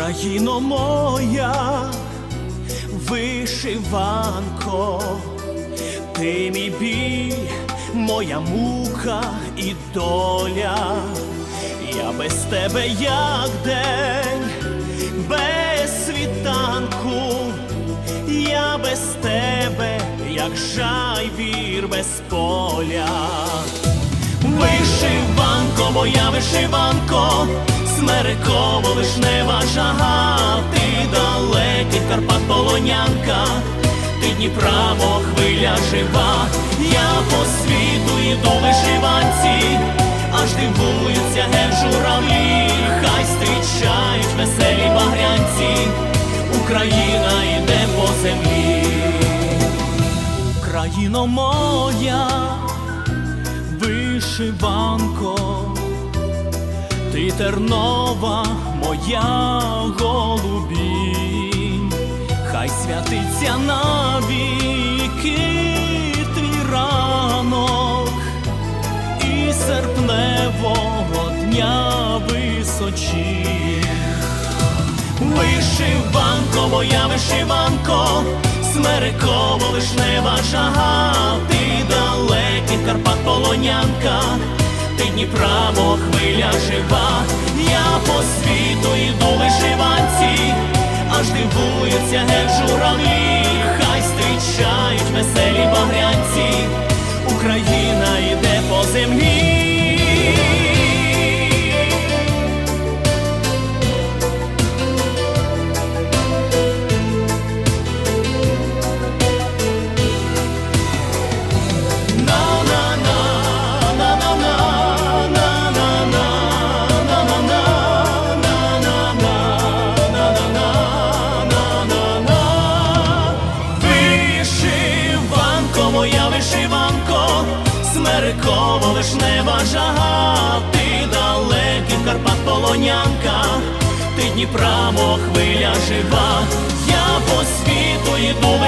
Україно моя, вишиванко, ти мій біль, моя мука і доля, я без тебе як день, без світанку, я без тебе, як жайвір без поля. Вишиванко, моя вишиванко, смереково вишнева жага, ти далекий Карпат полонянка, ти Дніпра, мов хвиля жива, я по світу йду в вишиванці, аж дивуються ген журавлі, хай зустрічають веселі багрянці, Україна йде по землі, Україно моя вишиванко, ти тернова моя голубінь, хай святиться навіки твій ранок і серпневого дня височі. Вишиванко, моя вишиванко, смереково вишнева жага, ти далекий Карпат полонянка, ти Дніпра, мо хвиля жива, я по світу йду вишиванці, аж дивуються геть журавлі, смереково не жага, ти далекий Карпат полонянка, ти Дніпра, мов хвиля жива, я по світу йду в